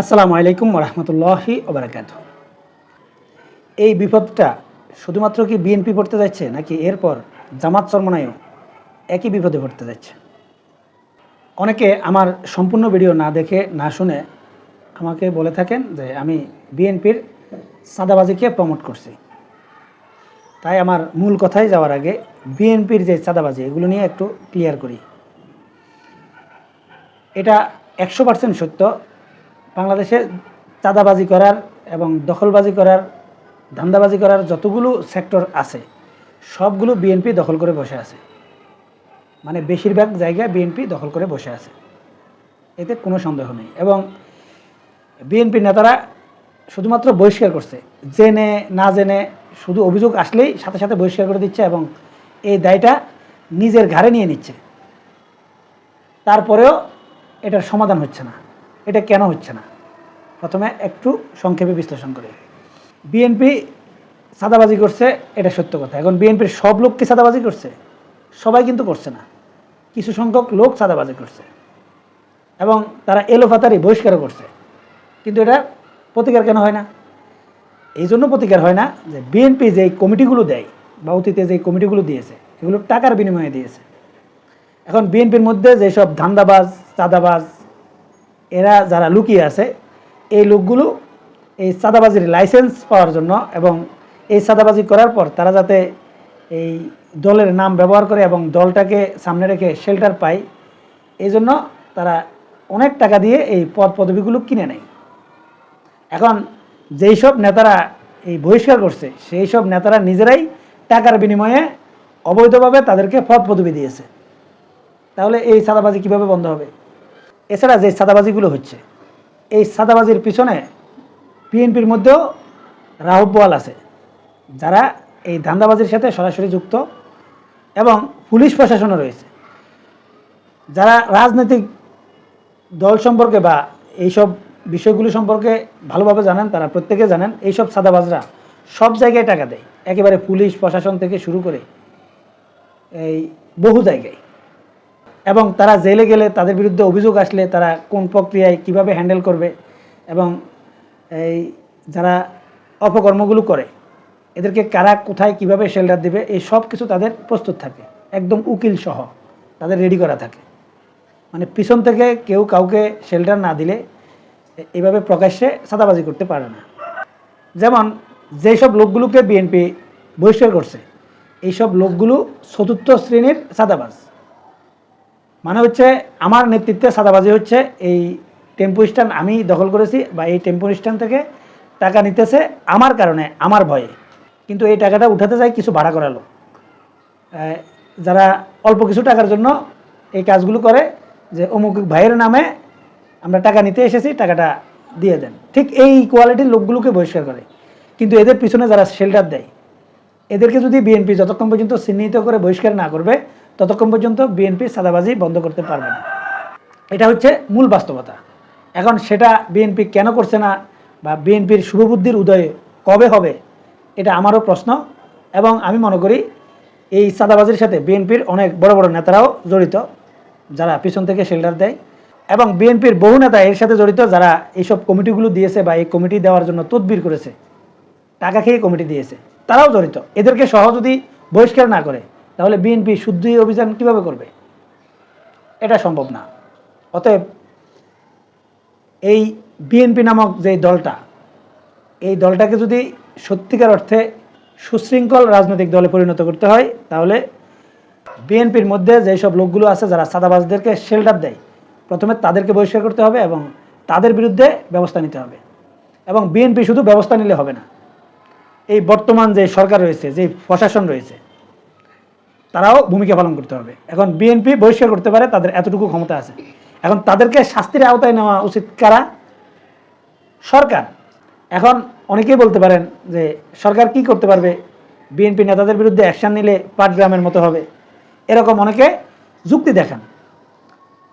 আসসালামু আলাইকুম রহমতুল্লাহি ওবরাকাত এই বিপদটা শুধুমাত্র কি বিএনপি পড়তে যাচ্ছে নাকি এরপর জামাত চরমনায়ও একই বিপদে পড়তে যাচ্ছে? অনেকে আমার সম্পূর্ণ ভিডিও না দেখে, না শুনে আমাকে বলে থাকেন যে আমি বিএনপির চাঁদাবাজিকে প্রমোট করছি। তাই আমার মূল কথায় যাওয়ার আগে বিএনপির যে চাঁদাবাজি, এগুলো নিয়ে একটু ক্লিয়ার করি। এটা একশো পার্সেন্ট সত্য বাংলাদেশে চাঁদাবাজি করার এবং দখলবাজি করার, ধান্দাবাজি করার যতগুলো সেক্টর আছে, সবগুলো বিএনপি দখল করে বসে আছে। মানে বেশিরভাগ জায়গায় বিএনপি দখল করে বসে আছে। এতে কোনো সন্দেহ নেই। এবং বিএনপি নেতারা শুধুমাত্র বহিষ্কার করছে। জেনে, না জেনে শুধু অভিযোগ আসলেই সাথে সাথে বহিষ্কার করে দিচ্ছে এবং এই দায়টা নিজের ঘাড়ে নিয়ে নিচ্ছে। তারপরেও এটার সমাধান হচ্ছে না। এটা কেন হচ্ছে না? প্রথমে একটু সংক্ষেপে বিশ্লেষণ করি। বিএনপি সাদাবাজি করছে, এটা সত্য কথা। এখন বিএনপির সব লোক কি সাদাবাজি করছে? সবাই কিন্তু করছে না। কিছু সংখ্যক লোক সাদাবাজি করছে। এবং তারা এলোফাতারি বহিষ্কারও করছে। কিন্তু এটা প্রতিকার কেন হয় না? এই জন্য প্রতিকার হয় না যে বিএনপি যে কমিটিগুলো দেয় বা অতীতে যে কমিটিগুলো দিয়েছে, এগুলো টাকার বিনিময়ে দিয়েছে। এখন বিএনপির মধ্যে যেসব ধান্দাবাজ, চাঁদাবাজ এরা যারা লুকিয়ে আছে, এই লোকগুলো এই চাঁদাবাজির লাইসেন্স পাওয়ার জন্য এবং এই চাঁদাবাজি করার পর তারা যাতে এই দলের নাম ব্যবহার করে এবং দলটাকে সামনে রেখে শেল্টার পায়, এই জন্য তারা অনেক টাকা দিয়ে এই পদ পদবিগুলো কিনে নেয়। এখন যেই সব নেতারা এই বহিষ্কার করছে, সেই সব নেতারা নিজেরাই টাকার বিনিময়ে অবৈধভাবে তাদেরকে পদ পদবি দিয়েছে। তাহলে এই সাদাবাজি কীভাবে বন্ধ হবে? এছাড়া যে সাদাবাজিগুলো হচ্ছে, এই সাদাবাজির পিছনে বিএনপির মধ্যেও রাহুব বোয়াল আছে, যারা এই ধান্দাবাজির সাথে সরাসরি যুক্ত এবং পুলিশ প্রশাসনও রয়েছে। যারা রাজনৈতিক দল সম্পর্কে বা এইসব বিষয়গুলো সম্পর্কে ভালোভাবে জানেন, তারা প্রত্যেকে জানেন, এইসব সাদাবাজরা সব জায়গায় টাকা দেয়। একেবারে পুলিশ প্রশাসন থেকে শুরু করে এই বহু জায়গায়। এবং তারা জেলে গেলে তাদের বিরুদ্ধে অভিযোগ আসলে তারা কোন প্রক্রিয়ায় কীভাবে হ্যান্ডেল করবে এবং এই যারা অপকর্মগুলো করে, এদেরকে কারা কোথায় কীভাবে শেল্টার দেবে, এই সব কিছু তাদের প্রস্তুত থাকে। একদম উকিল সহ তাদের রেডি করা থাকে। মানে পিছন থেকে কেউ কাউকে শেল্টার না দিলে এভাবে প্রকাশ্যে সাদাবাজি করতে পারে না। যেমন যেই সব লোকগুলোকে বিএনপি বহিষ্কার করছে, এইসব লোকগুলো চতুর্থ শ্রেণির সাদাবাজ। মানে হচ্ছে আমার নেতৃত্বে সাদাবাজি হচ্ছে, এই টেম্পো স্ট্যান্ড আমি দখল করেছি বা এই টেম্পো স্ট্যান্ড থেকে টাকা নিতেছে আমার কারণে, আমার ভয়ে। কিন্তু এই টাকাটা উঠাতে যায় কিছু ভাড়া করালো। যারা অল্প কিছু টাকার জন্য এই কাজগুলো করে, যে অমুক ভাইয়ের নামে আমরা টাকা নিতে এসেছি, টাকাটা দিয়ে দেন। ঠিক এই কোয়ালিটির লোকগুলোকে বহিষ্কার করে। কিন্তু এদের পিছনে যারা শেল্টার দেয়, এদেরকে যদি বিএনপি যতক্ষণ পর্যন্ত চিহ্নিত করে বহিষ্কার না করবে ততক্ষণ পর্যন্ত বিএনপি সাদাবাজি বন্ধ করতে পারবে না। এটা হচ্ছে মূল বাস্তবতা। এখন সেটা বিএনপি কেন করছে না বা বিএনপির শুভবুদ্ধির উদয় কবে হবে, এটা আমারও প্রশ্ন। এবং আমি মনে করি এই সাদাবাজির সাথে বিএনপির অনেক বড় বড় নেতারাও জড়িত, যারা পিছন থেকে শেল্টার দেয়। এবং বিএনপির বহু নেতা এর সাথে জড়িত যারা এইসব কমিটিগুলো দিয়েছে বা এই কমিটি দেওয়ার জন্য তদবির করেছে, টাকা খেয়ে কমিটি দিয়েছে, তারাও জড়িত। এদেরকে সহ যদি বহিষ্কার না করে তাহলে বিএনপি শুদ্ধি অভিযান কীভাবে করবে? এটা সম্ভব না। অতএব এই বিএনপি নামক যে দলটা, এই দলটাকে যদি সত্যিকার অর্থে সুশৃঙ্খল রাজনৈতিক দলে পরিণত করতে হয়, তাহলে বিএনপির মধ্যে যেসব লোকগুলো আছে যারা সাদাবাজদেরকে শেল্টার দেয়, প্রথমে তাদেরকে বহিষ্কার করতে হবে এবং তাদের বিরুদ্ধে ব্যবস্থা নিতে হবে। এবং বিএনপি শুধু ব্যবস্থা নিলে হবে না। এই বর্তমান যে সরকার রয়েছে, যে প্রশাসন রয়েছে তারাও ভূমিকা পালন করতে হবে। এখন বিএনপি বহিষ্কার করতে পারে, তাদের এতটুকু ক্ষমতা আছে। এখন তাদেরকে শাস্তির আওতায় নেওয়া উচিত কারা? সরকার। এখন অনেকেই বলতে পারেন যে, সরকার কি করতে পারবে? বিএনপি নেতাদের বিরুদ্ধে অ্যাকশন নিলে পাটগ্রামের মতো হবে। এরকম অনেকে যুক্তি দেখান।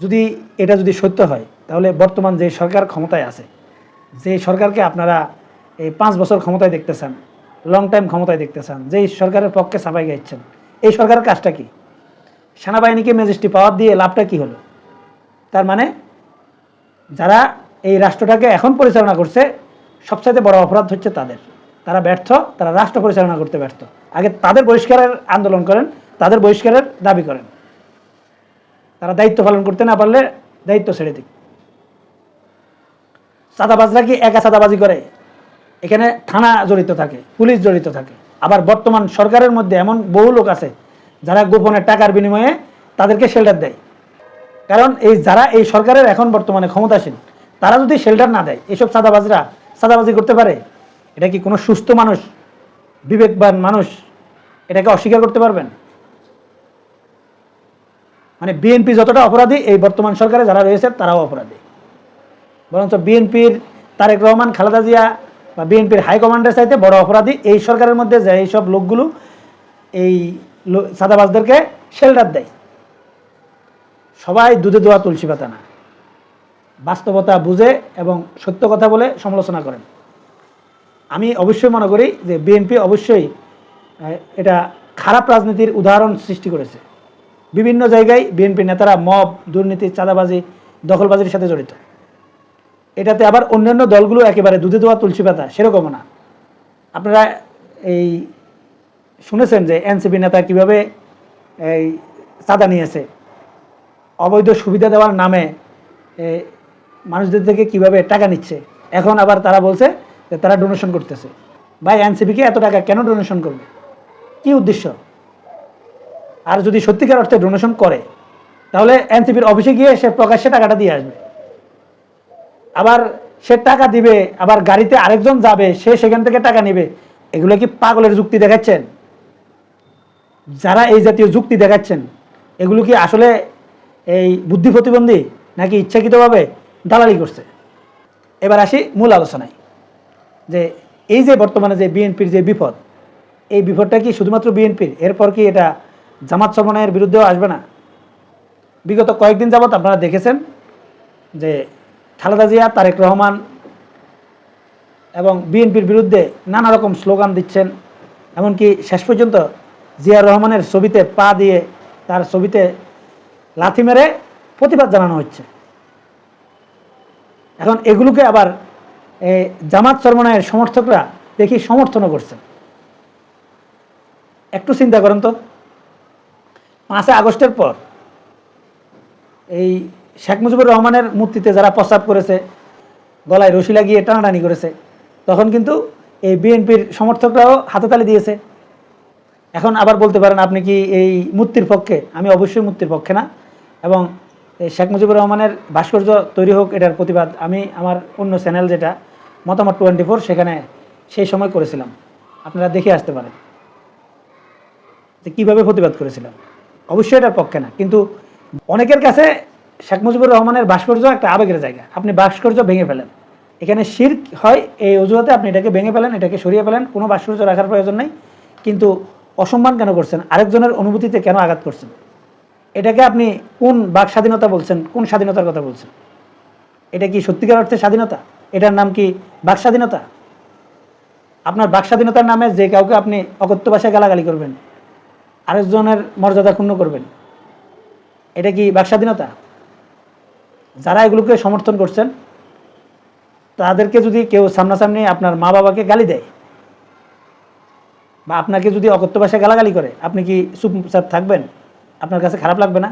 যদি এটা যদি সত্য হয়, তাহলে বর্তমান যে সরকার ক্ষমতায় আছে, যে সরকারকে আপনারা এই পাঁচ বছর ক্ষমতায় দেখতেছেন লং টাইম ক্ষমতায় দেখতেছেন, যেই সরকারের পক্ষে সাফাই গাইছেন এই সরকারের কাজটা কি? সেনাবাহিনীকে ম্যাজিস্ট্রি পাওয়ার দিয়ে লাভটা কি হলো? তার মানে যারা এই রাষ্ট্রটাকে এখন পরিচালনা করছে, সবচাইতে বড় অপরাধ হচ্ছে তাদের। তারা ব্যর্থ, তারা রাষ্ট্র পরিচালনা করতে ব্যর্থ। আগে তাদের বহিষ্কারের আন্দোলন করেন, তাদের বহিষ্কারের দাবি করেন। তারা দায়িত্ব পালন করতে না পারলে দায়িত্ব ছেড়ে দিক। চাঁদাবাজরা কি একা চাঁদাবাজি করে? এখানে থানা জড়িত থাকে, পুলিশ জড়িত থাকে। আবার বর্তমান সরকারের মধ্যে এমন বহু লোক আছে যারা গোপনে টাকার বিনিময়ে তাদেরকে শেল্টার দেয়। কারণ এই যারা এই সরকারের এখন বর্তমানে ক্ষমতাসীন, তারা যদি শেল্টার না দেয় এইসব চাঁদাবাজরা চাঁদাবাজি করতে পারে? এটা কি কোনো সুস্থ মানুষ, বিবেকবান মানুষ এটাকে অস্বীকার করতে পারবেন? মানে বিএনপি যতটা অপরাধী, এই বর্তমান সরকারে যারা রয়েছে তারাও অপরাধী। বরঞ্চ বিএনপির তারেক রহমান, খালেদা জিয়া বা বিএনপির হাইকমান্ডের চাইতে বড় অপরাধী এই সরকারের মধ্যে যে এইসব লোকগুলো এই চাঁদাবাজদেরকে শেল্টার দেয়। সবাই দুধে দোয়া তুলসী পাতা না। বাস্তবতা বুঝে এবং সত্য কথা বলে সমালোচনা করেন। আমি অবশ্যই মনে করি যে বিএনপি অবশ্যই এটা খারাপ রাজনীতির উদাহরণ সৃষ্টি করেছে। বিভিন্ন জায়গায় বিএনপি নেতারা মব দুর্নীতি, চাঁদাবাজি, দখলবাজির সাথে জড়িত। এটাতে আবার অন্যান্য দলগুলো একেবারে দুধে দেওয়া তুলসী পাতা, সেরকমও না। আপনারা এই শুনেছেন যে এনসিপি নেতা কীভাবে এই চাঁদা নিয়েছে। অবৈধ সুবিধা দেওয়ার নামে মানুষদের থেকে কীভাবে টাকা নিচ্ছে। এখন আবার তারা বলছে যে তারা ডোনেশন করতেছে। ভাই, এনসিপিকে এত টাকা কেন ডোনেশন করবে? কি উদ্দেশ্য? আর যদি সত্যিকার অর্থে ডোনেশন করে, তাহলে এনসিপির অফিসে গিয়ে সে প্রকাশ্যে টাকাটা দিয়ে আসবে। আবার সে টাকা দিবে, আবার গাড়িতে আরেকজন যাবে, সে সেখান থেকে টাকা নেবে। এগুলো কি পাগলের যুক্তি দেখাচ্ছেন? যারা এই জাতীয় যুক্তি দেখাচ্ছেন, এগুলো কি আসলে এই বুদ্ধি প্রতিবন্ধী নাকি ইচ্ছাকৃতভাবে দালালি করছে? এবার আসি মূল আলোচনায়। যে এই যে বর্তমানে যে বিএনপির যে বিপদ, এই বিপদটা কি শুধুমাত্র বিএনপির? এরপর কি এটা জামাত সমন্বয়ের বিরুদ্ধেও আসবে না? বিগত কয়েকদিন যাবৎ আপনারা দেখেছেন যে খালেদা জিয়া, তারেক রহমান এবং বিএনপির বিরুদ্ধে নানা রকম স্লোগান দিচ্ছেন। এমনকি শেষ পর্যন্ত জিয়া রহমানের ছবিতে পা দিয়ে তার ছবিতে লাথি মেরে প্রতিবাদ জানানো হচ্ছে। এখন এগুলোকে আবার জামাত চরমনায়ের সমর্থকরা দেখি সমর্থনও করছেন। একটু চিন্তা করেন তো। পাঁচই আগস্টের পর এই শেখ মুজিবুর রহমানের মূর্তিতে যারা প্রস্তাব করেছে, গলায় রশি লাগিয়ে টানাটানি করেছে, তখন কিন্তু এই বিএনপির সমর্থকরাও হাতে তালি দিয়েছে। এখন আবার বলতে পারেন, আপনি কি এই মূর্তির পক্ষে? আমি অবশ্যই মূর্তির পক্ষে না। এবং শেখ মুজিবুর রহমানের ভাস্কর্য তৈরি হোক, এটার প্রতিবাদ আমি আমার অন্য চ্যানেল যেটা, মতামত টোয়েন্টি ফোর সেখানে সেই সময় করেছিলাম। আপনারা দেখে আসতে পারেন যে কীভাবে প্রতিবাদ করেছিলাম। অবশ্যই এটার পক্ষে না, কিন্তু অনেকের কাছে শেখ মুজিবুর রহমানের ভাস্কর্য একটা আবেগের জায়গা। আপনি ভাস্কর্য ভেঙে ফেলেন। এখানে শির হয়, এই অজুহাতে আপনি এটাকে ভেঙে ফেলেন, এটাকে সরিয়ে ফেলেন, কোনো ভাস্কর্য রাখার প্রয়োজন নেই। কিন্তু অসম্মান কেন করছেন? আরেকজনের অনুভূতিতে কেন আঘাত করছেন? এটাকে আপনি কোন বাক স্বাধীনতা বলছেন, কোন স্বাধীনতার কথা বলছেন? এটা কি সত্যিকার অর্থে স্বাধীনতা? এটার নাম কি বাক স্বাধীনতা? আপনার বাক স্বাধীনতার নামে যে কাউকে আপনি অকথ্য ভাষায় গালাগালি করবেন, আরেকজনের মর্যাদা ক্ষুণ্ণ করবেন, এটা কি বাক স্বাধীনতা? যারা এগুলোকে সমর্থন করছেন, তাদেরকে যদি কেউ সামনাসামনি আপনার মা বাবাকে গালি দেয়, বা আপনাকে যদি অকথ্য ভাষায় গালাগালি করে, আপনি কি চুপচাপ থাকবেন? আপনার কাছে খারাপ লাগবে না?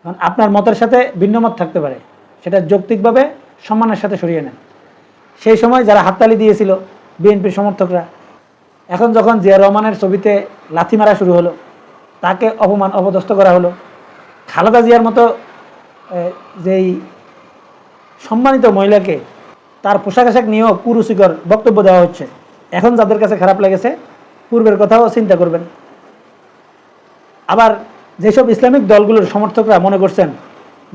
কারণ আপনার মতের সাথে ভিন্ন মত থাকতে পারে। সেটা যৌক্তিকভাবে সম্মানের সাথে সরিয়ে নেন। সেই সময় যারা হাততালি দিয়েছিল বিএনপির সমর্থকরা, এখন যখন জিয়া রহমানের ছবিতে লাথি মারা শুরু হলো, তাকে অপমান, অপদস্থ করা হলো, খালেদা জিয়ার মতো যেই সম্মানিত মহিলাকে তার পোশাক আশাক নিয়েও কুরুচিকর বক্তব্য দেওয়া হচ্ছে, এখন যাদের কাছে খারাপ লেগেছে, পূর্বের কথাও চিন্তা করবেন। আবার যেসব ইসলামিক দলগুলোর সমর্থকরা মনে করছেন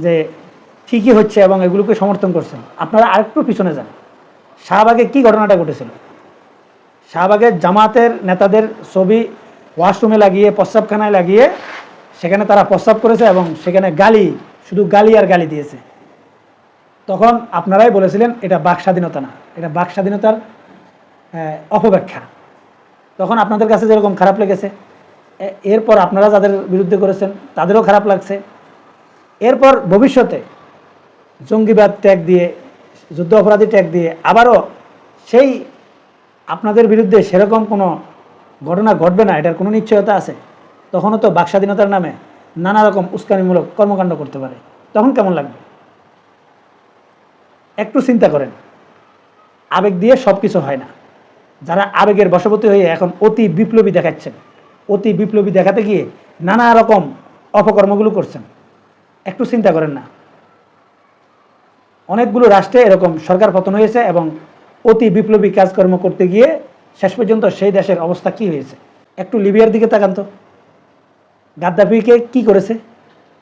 যে ঠিকই হচ্ছে এবং এগুলোকে সমর্থন করছেন, আপনারা আরেকটু পিছনে যান। শাহবাগে কি ঘটনাটা ঘটেছিল? শাহবাগের জামাতের নেতাদের ছবি ওয়াশরুমে লাগিয়ে, প্রস্রাবখানায় লাগিয়ে, সেখানে তারা প্রস্রাব করেছে এবং সেখানে গালি শুধু গালি আর গালি দিয়েছে। তখন আপনারাই বলেছিলেন, এটা বাক স্বাধীনতা না, এটা বাক স্বাধীনতার অপব্যাখ্যা। তখন আপনাদের কাছে যেরকম খারাপ লেগেছে এরপর আপনারা যাদের বিরুদ্ধে করেছেন, তাদেরও খারাপ লাগছে। এরপর ভবিষ্যতে জঙ্গিবাদ ত্যাগ দিয়ে, যুদ্ধ অপরাধী ট্যাগ দিয়ে আবারও সেই আপনাদের বিরুদ্ধে সেরকম কোনো ঘটনা ঘটবে না, এটার কোনো নিশ্চয়তা আছে? তখনও তো বাক স্বাধীনতার নামে নানা রকম উস্কানিমূলক কর্মকাণ্ড করতে পারে। তখন কেমন লাগবে? একটু চিন্তা করেন। আবেগ দিয়ে সব কিছু হয় না। যারা আবেগের বশবর্তী হয়ে এখন অতি বিপ্লবী দেখাচ্ছেন, অতি বিপ্লবী দেখাতে গিয়ে নানা রকম অপকর্মগুলো করছেন। একটু চিন্তা করেন না। অনেকগুলো রাষ্ট্রে এরকম সরকার পতন হয়েছে এবং অতি বিপ্লবী কাজকর্ম করতে গিয়ে শেষ পর্যন্ত সেই দেশের অবস্থা কি হয়েছে? একটু লিবিয়ার দিকে তাকান তো। গাদ্দাফিকে কি করেছে?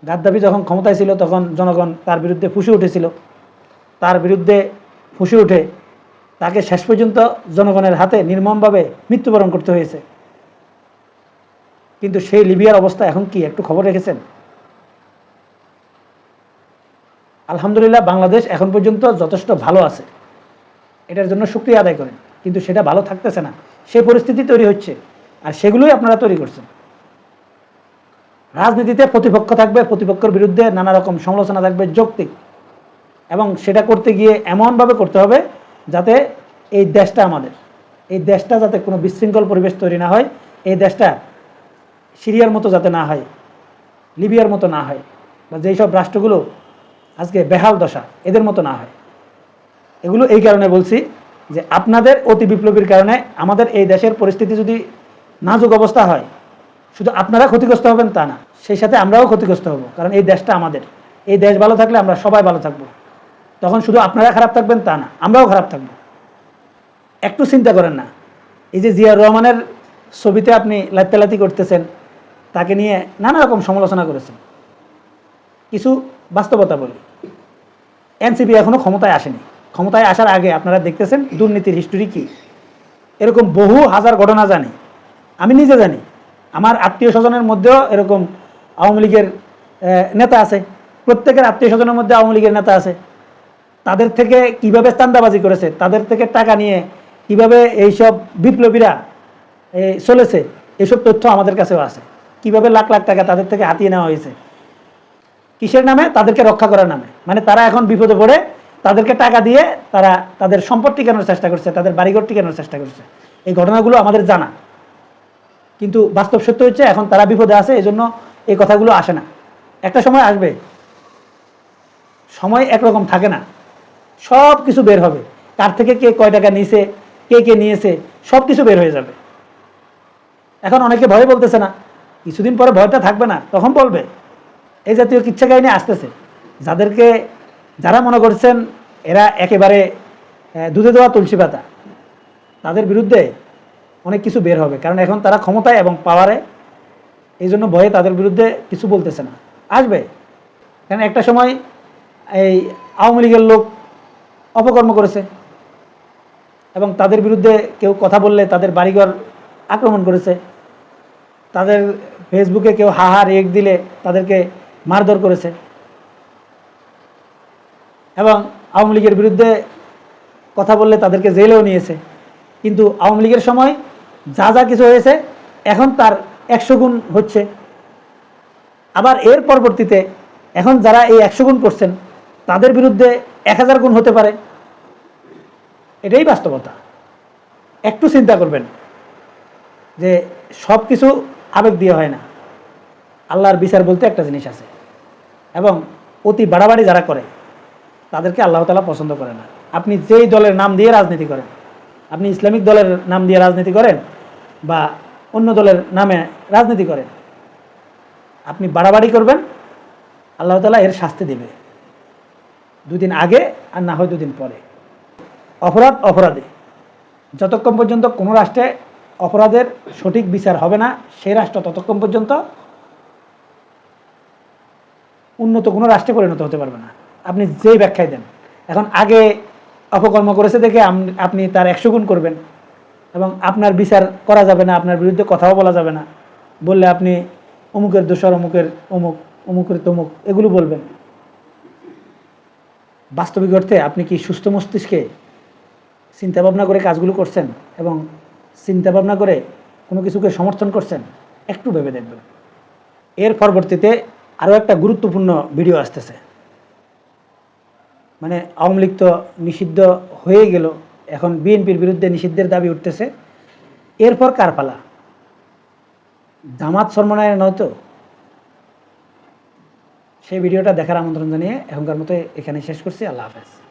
গাদ্দাফি যখন ক্ষমতায় ছিল, তখন জনগণ তার বিরুদ্ধে ফুসে উঠেছিল। তার বিরুদ্ধে ফুসে উঠে তাকে শেষ পর্যন্ত জনগণের হাতে নির্মমভাবে মৃত্যুবরণ করতে হয়েছে। কিন্তু সেই লিবিয়ার অবস্থা এখন কি? একটু খবর রেখেছেন? আলহামদুলিল্লাহ, বাংলাদেশ এখন পর্যন্ত যথেষ্ট ভালো আছে। এটার জন্য সুক্রিয়া আদায় করেন। কিন্তু সেটা ভালো থাকতেছে না। সেই পরিস্থিতি তৈরি হচ্ছে। আর সেগুলোই আপনারা তৈরি করছেন। রাজনীতিতে প্রতিপক্ষ থাকবে, প্রতিপক্ষের বিরুদ্ধে নানা রকম সমালোচনা থাকবে, যৌক্তিক। এবং সেটা করতে গিয়ে এমনভাবে করতে হবে যাতে এই দেশটা আমাদের, এই দেশটা যাতে কোনো বিশৃঙ্খল পরিবেশ তৈরি না হয়, এই দেশটা সিরিয়ার মতো যাতে না হয়, লিবিয়ার মতো না হয়, বা যেই সব রাষ্ট্রগুলো আজকে বেহাল দশা, এদের মতো না হয়। এগুলো এই কারণে বলছি যে আপনাদের অতি বিপ্লবীর কারণে আমাদের এই দেশের পরিস্থিতি যদি নাজুক অবস্থা হয় শুধু আপনারা ক্ষতিগ্রস্ত হবেন তা না, সেই সাথে আমরাও ক্ষতিগ্রস্ত হব, কারণ এই দেশটা আমাদের। এই দেশ ভালো থাকলে আমরা সবাই ভালো থাকব। তখন শুধু আপনারা খারাপ থাকবেন তা না, আমরাও খারাপ থাকব। একটু চিন্তা করেন না, এই যে জিয়া রহমানের ছবিতে আপনি লাত্তালাতি করতেছেন, তাকে নিয়ে নানা রকম সমালোচনা করেছেন। কিছু বাস্তবতা বলি। এনসিপি এখনও ক্ষমতায় আসেনি। ক্ষমতায় আসার আগে আপনারা দেখতেছেন দুর্নীতির হিস্টোরি কি। এরকম বহু হাজার ঘটনা জানি। আমি নিজে জানি। আমার আত্মীয় স্বজনের মধ্যেও এরকম আওয়ামী লীগের নেতা আছে। প্রত্যেকের আত্মীয় স্বজনের মধ্যে আওয়ামী লীগের নেতা আছে। তাদের থেকে কীভাবে চান্দাবাজি করেছে, তাদের থেকে টাকা নিয়ে কীভাবে এইসব বিপ্লবীরা চলেছে, এসব তথ্য আমাদের কাছেও আছে। কীভাবে লাখ লাখ টাকা তাদের থেকে হাতিয়ে নেওয়া হয়েছে? কিসের নামে? তাদেরকে রক্ষা করার নামে। মানে তারা এখন বিপদে পড়ে, তাদেরকে টাকা দিয়ে তারা তাদের সম্পদ টিকানোর চেষ্টা করছে, তাদের বাড়িঘর টিকানোর চেষ্টা করছে। এই ঘটনাগুলো আমাদের জানা। কিন্তু বাস্তব সত্য হচ্ছে এখন তারা বিপদে আছে এই জন্য এই কথাগুলো আসে না। একটা সময় আসবে, সময় একরকম থাকে না। সব কিছু বের হবে। কার থেকে কে কয় টাকা নিয়েছে, কে কে নিয়েছে, সব কিছু বের হয়ে যাবে। এখন অনেকে ভয় বলতেছে না, কিছুদিন পরে ভয়টা থাকবে না, তখন বলবে। এই জাতীয় কিচ্ছা কাহিনী আসতেছে। যাদেরকে, যারা মনে করছেন এরা একেবারে দুধে দেওয়া তুলসী পাতা, তাদের বিরুদ্ধে অনেক কিছু বের হবে। কারণ এখন তারা ক্ষমতায় এবং পাওয়ারে এই জন্য ভয়ে তাদের বিরুদ্ধে কিছু বলতেছে না। আসবে। কারণ একটা সময় এই আওয়ামী লীগের লোক অপকর্ম করেছে এবং তাদের বিরুদ্ধে কেউ কথা বললে তাদের বাড়িঘর আক্রমণ করেছে। তাদের ফেসবুকে কেউ হাহা রেক দিলে তাদেরকে মারধর করেছে। এবং আওয়ামী লীগের বিরুদ্ধে কথা বললে তাদেরকে জেলেও নিয়েছে। কিন্তু আওয়ামী লীগের সময় যা যা কিছু হয়েছে, এখন তার একশো গুণ হচ্ছে। আবার এর পরবর্তীতে এখন যারা এই একশো গুণ করছেন, তাদের বিরুদ্ধে এক হাজার গুণ হতে পারে। এটাই বাস্তবতা। একটু চিন্তা করবেন যে সব কিছু আবেগ দিয়ে হয় না। আল্লাহর বিচার বলতে একটা জিনিস আছে। এবং অতি বাড়াবাড়ি যারা করে, তাদেরকে আল্লাহ তালা পছন্দ করে না। আপনি যেই দলের নাম দিয়ে রাজনীতি করেন আপনি ইসলামিক দলের নাম দিয়ে রাজনীতি করেন বা অন্য দলের নামে রাজনীতি করেন, আপনি বাড়াবাড়ি করবেন, আল্লাহ তালা এর শাস্তি দেবে। দুদিন আগে আর না হয় দুদিন পরে। অপরাধ অপরাধী। যতক্ষণ পর্যন্ত কোনো রাষ্ট্রে অপরাধের সঠিক বিচার হবে না, সেই রাষ্ট্র ততক্ষণ পর্যন্ত উন্নত কোনো রাষ্ট্রে পরিণত হতে পারবে না। আপনি যেই ব্যাখ্যায় দেন। এখন আগে অপকর্ম করেছে দেখে আপনি তার একশো গুণ করবেন। এবং আপনার বিচার করা যাবে না, আপনার বিরুদ্ধে কথাও বলা যাবে না। বললে আপনি অমুকের দোষর, অমুকের অমুক, অমুকের তমুক, এগুলো বলবেন। বাস্তবিক অর্থে আপনি কি সুস্থ মস্তিষ্কে চিন্তা ভাবনা করে কাজগুলো করছেন এবং চিন্তা ভাবনা করে কোনো কিছুকে সমর্থন করছেন? একটু ভেবে দেখবেন। এর পরবর্তীতে আরও একটা গুরুত্বপূর্ণ ভিডিও আসতেছে। মানে আওয়ামী লীগ তো নিষিদ্ধ হয়ে গেল। এখন বিএনপির বিরুদ্ধে নিষিদ্ধের দাবি উঠতেছে। এরপর কার পালা? জামাত নয় তো? সেই ভিডিওটা দেখার আমন্ত্রণ জানিয়ে এখনকার মতো এখানে শেষ করছি। আল্লাহ হাফেজ।